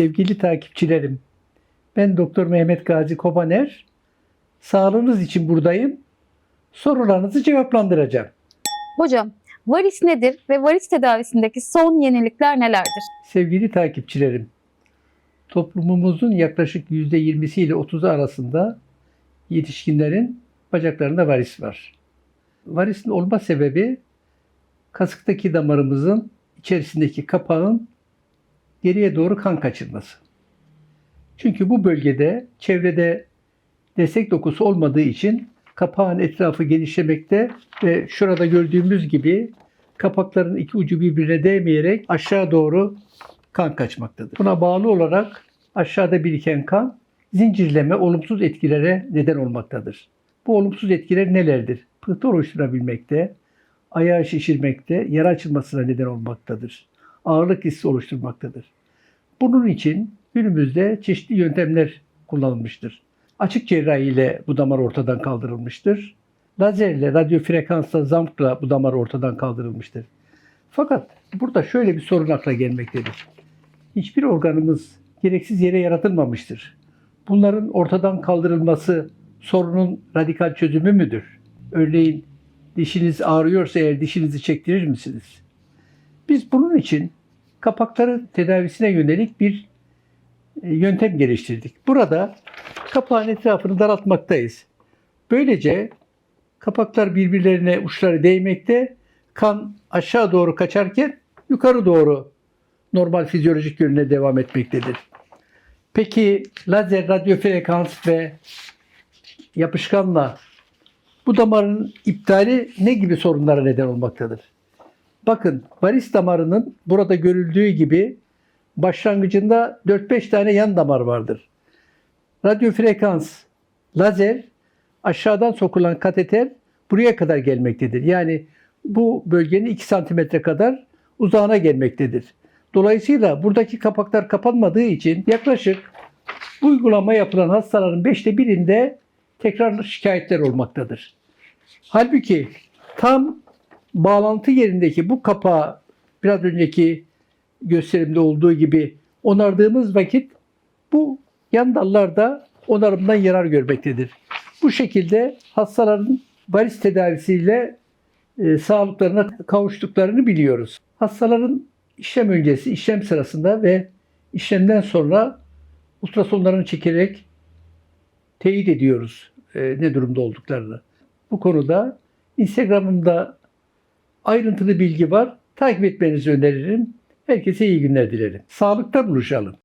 Sevgili takipçilerim, ben Doktor Mehmet Gazi Kobaner. Sağlığınız için buradayım. Sorularınızı cevaplandıracağım. Hocam, varis nedir ve varis tedavisindeki son yenilikler nelerdir? Sevgili takipçilerim, toplumumuzun yaklaşık %20'si ile 30'u arasında yetişkinlerin bacaklarında varis var. Varisin olma sebebi kasıktaki damarımızın içerisindeki kapağın geriye doğru kan kaçırması. Çünkü bu bölgede çevrede destek dokusu olmadığı için kapağın etrafı genişlemekte ve şurada gördüğümüz gibi kapakların iki ucu birbirine değmeyerek aşağı doğru kan kaçmaktadır. Buna bağlı olarak aşağıda biriken kan zincirleme olumsuz etkilere neden olmaktadır. Bu olumsuz etkiler nelerdir? Pıhtı oluşturabilmekte, ayağı şişirmekte, yara açılmasına neden olmaktadır. Ağırlık hissi oluşturmaktadır. Bunun için günümüzde çeşitli yöntemler kullanılmıştır. Açık cerrahi ile bu damar ortadan kaldırılmıştır. Lazerle, radyo frekansla, zamkla bu damar ortadan kaldırılmıştır. Fakat burada şöyle bir sorun akla gelmektedir. Hiçbir organımız gereksiz yere yaratılmamıştır. Bunların ortadan kaldırılması sorunun radikal çözümü müdür? Örneğin dişiniz ağrıyorsa eğer dişinizi çektirir misiniz? Biz bunun için kapakların tedavisine yönelik bir e, yöntem geliştirdik. Burada kapağın etrafını daraltmaktayız. Böylece kapaklar birbirlerine uçları değmekte, kan aşağı doğru kaçarken yukarı doğru normal fizyolojik yönüne devam etmektedir. Peki lazer, radyo frekans ve yapışkanla bu damarın iptali ne gibi sorunlara neden olmaktadır? Bakın varis damarının burada görüldüğü gibi başlangıcında 4-5 tane yan damar vardır. Radyo frekans, lazer, aşağıdan sokulan kateter buraya kadar gelmektedir. Yani bu bölgenin 2 santimetre kadar uzağına gelmektedir. Dolayısıyla buradaki kapaklar kapanmadığı için yaklaşık bu uygulama yapılan hastaların 5'te birinde tekrar şikayetler olmaktadır. Halbuki tam bağlantı yerindeki bu kapağı biraz önceki gösterimde olduğu gibi onardığımız vakit bu yan dallarda onarımdan yarar görmektedir. Bu şekilde hastaların varis tedavisiyle e, sağlıklarına kavuştuklarını biliyoruz. Hastaların işlem öncesi, işlem sırasında ve işlemden sonra ultrasonlarını çekerek teyit ediyoruz e, ne durumda olduklarını. Bu konuda Instagram'ımda ayrıntılı bilgi var. Takip etmenizi öneririm. Herkese iyi günler dilerim. Sağlıkta buluşalım.